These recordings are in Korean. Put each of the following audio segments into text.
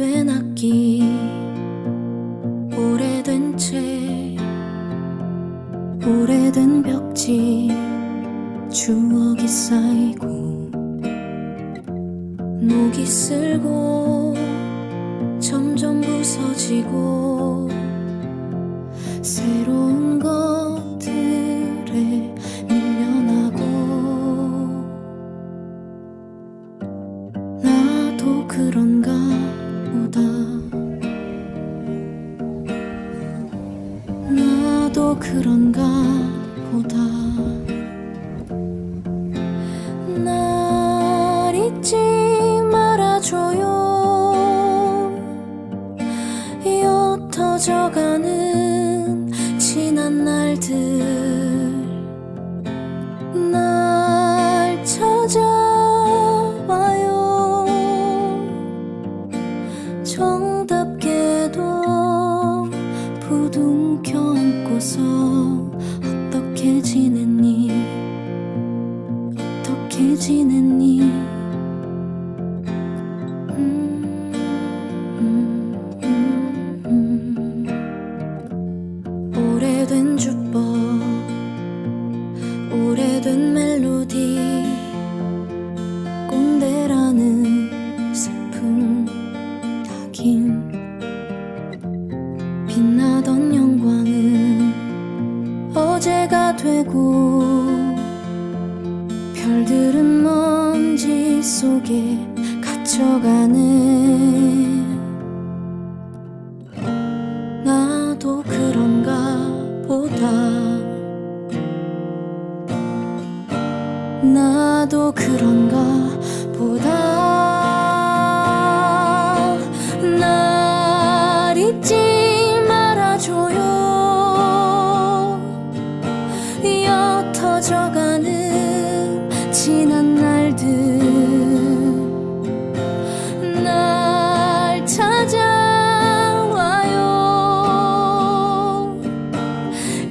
오래된 악기 오래된 채 오래된 벽지 추억이 쌓이고 녹이 쓸고 점점 부서지고 새로운 그런가 보다. 날 잊지 말아줘요. 옅어져가는 지난 날들. 날 찾아와요. 정답 안고서 어떻게 지냈니 어떻게 지냈니 음, 음, 음, 음. 오래된 주법 오래된 멜로디 꼰대라는 슬픔 하긴 어제가 되고 별들은 먼지 속에 갇혀가네. 나도 그런가 보다. 나도 그런가 보다 옅어져가는 지난 날들. 날 찾아와요.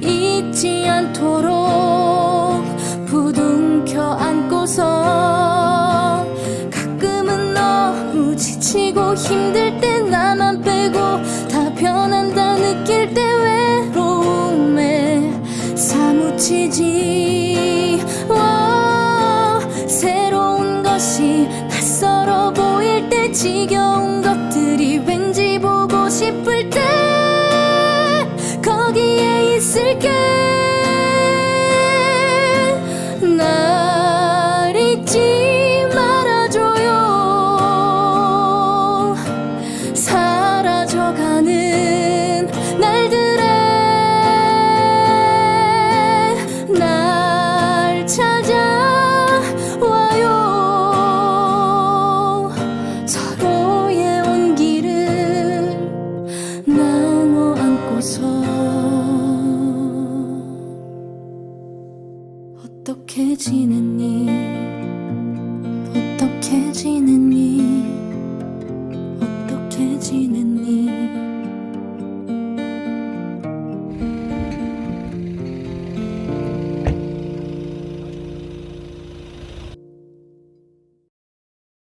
잊지 않도록 부둥켜 안고서 가끔은 너무 지치고 힘들 때 나만 빼고 사무치지. 와, 새로운 것이 낯설어 보일 때 지겨운 것들이 왠지 보고 싶을 때 거기에 있을게 어떻게 지냈니? 어떻게 지냈니?